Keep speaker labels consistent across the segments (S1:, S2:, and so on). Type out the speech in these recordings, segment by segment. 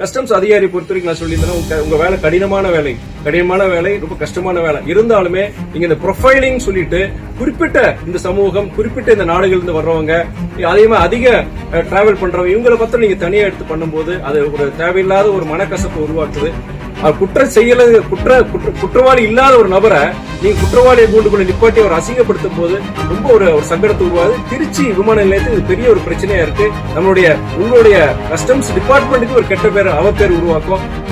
S1: Customs அதிகாரி பொறுத்த வரைக்கும் நான் சொல்லியிருந்தேன் உங்க வேலை கடினமான வேலை. கடினமான வேலை ரொம்ப கஷ்டமான வேலை. இருந்தாலுமே நீங்க இந்த ப்ரொஃபைலிங் சொல்லிட்டு குறிப்பிட்ட இந்த சமூகம் குறிப்பிட்ட இந்த நாடுகள்ல இருந்து வர்றவங்க அதே மாதிரி அதிக டிராவல் பண்றவங்க இவங்களை பத்தி நீங்க தனியா எடுத்து பண்ணும்போது அது ஒரு தேவையில்லாத ஒரு மனக்கசப்பை உருவாக்குது. குற்ற செயல குற்ற குற்ற- குற்றவாளி இல்லாத ஒரு நபரை நீங்க குற்றவாளியை கூண்டு கொண்டு நிப்பாட்டி அவர் அசிங்கப்படுத்தும் போது ரொம்ப ஒரு ஒரு சங்கடத்தை உருவாது திருச்சி விமான நிலையத்துக்கு இது பெரிய ஒரு பிரச்சனையா இருக்கு. நம்மளுடைய உங்களுடைய கஸ்டம்ஸ் டிபார்ட்மெண்ட்டுக்கு ஒரு கெட்ட பேர் அவ பேர் உருவாக்கும்.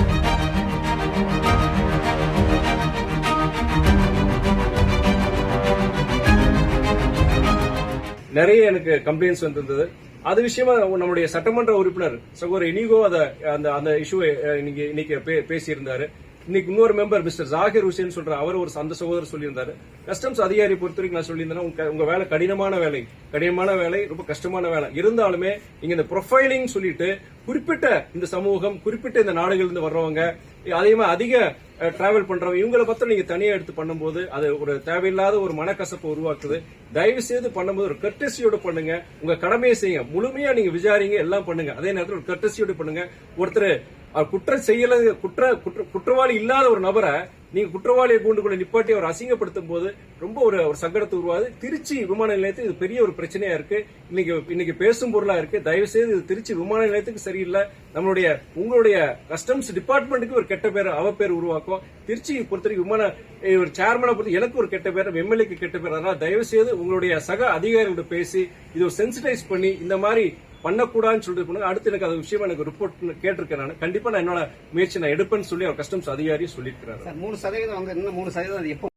S1: நிறைய எனக்கு கம்ப்ளைண்ட்ஸ் வந்திருந்தது. அது விஷயமா நம்முடைய சட்டமன்ற உறுப்பினர் சகோதரர் இனிகோ அந்த அந்த இஷ்யூவை இன்னைக்கு இன்னைக்கு பே- பேசியிருந்தாரு. இன்னைக்கு இன்னொரு மெம்பர் மிஸ்டர் ஜாகிர் ஹுசேன் சொல்ற அவர் ஒரு அந்த சகோதரர் சொல்லியிருந்தாரு. கஸ்டம்ஸ் அதிகாரி பொறுத்த வரைக்கும் நான் சொல்லியிருந்தேன் உங்க வேலை கடினமான வேலை. கடினமான வேலை ரொம்ப கஷ்டமான வேலை. இருந்தாலுமே இங்க இந்த ப்ரொஃபைலிங் சொல்லிட்டு குறிப்பிட்ட இந்த சமூகம் குறிப்பிட்ட இந்த நாடுகள் இருந்து வர்றவங்க அதே மாதிரி அதிக டிராவல் பண்றவங்க இவங்களை பத்தி நீங்க தனியா எடுத்து பண்ணும்போது அது ஒரு தேவையில்லாத ஒரு மனக்கசப்பை உருவாக்குது. தயவு செய்து பண்ணும்போது ஒரு கர்டசியோட பண்ணுங்க. உங்க கடமையை செய்யுங்க. முழுமையா நீங்க விசாரிங்க எல்லாம் பண்ணுங்க. அதே நேரத்தில் ஒரு கர்டசியோட பண்ணுங்க. ஒருத்தர் குற்றம் செய்யல குற்ற குற்ற- குற்றவாளி இல்லாத ஒரு நபரை நீங்க குற்றவாளியை கூண்டு கொண்டு நிப்பாட்டி அவர் அசிங்கப்படுத்தும் போது ரொம்ப ஒரு ஒரு சங்கடத்தை உருவாது. திருச்சி விமான நிலையத்துக்கு இது பெரிய ஒரு பிரச்சனையா இருக்கு. இன்னைக்கு இன்னைக்கு பேசும் பொருளா இருக்கு. தயவு செய்து இது திருச்சி விமான நிலையத்துக்கு சரியில்லை. நம்மளுடைய உங்களுடைய கஸ்டம்ஸ் டிபார்ட்மெண்ட்டுக்கு ஒரு கெட்ட பேர் அவ பேர் உருவாக்கும். திருச்சி பொறுத்தவரைக்கும் விமான ஒரு சேர்மனை பொறுத்த எனக்கு ஒரு கெட்ட பேர் எம்எல்ஏக்கு கெட்ட பேர். அதனால தயவு செய்து உங்களுடைய சக அதிகாரிகளோட பேசி இதை சென்சிடைஸ் பண்ணி இந்த மாதிரி பண்ணக்கூடாதுன்னு சொல்லிட்டு போனாங்க. அடுத்து எனக்கு அது விஷயம் எனக்கு ரிப்போர்ட் கேட்டிருக்கேன் நான் கண்டிப்பா நான் என்னோட முயற்சி நான் எடுப்பேன்னு சொல்லி அவர் கஸ்டம்ஸ் அதிகாரி சொல்லியிருக்கிறாரு
S2: மூணு சதவீதம் வந்து இன்னும் மூணு சதவீதம் அது எப்போ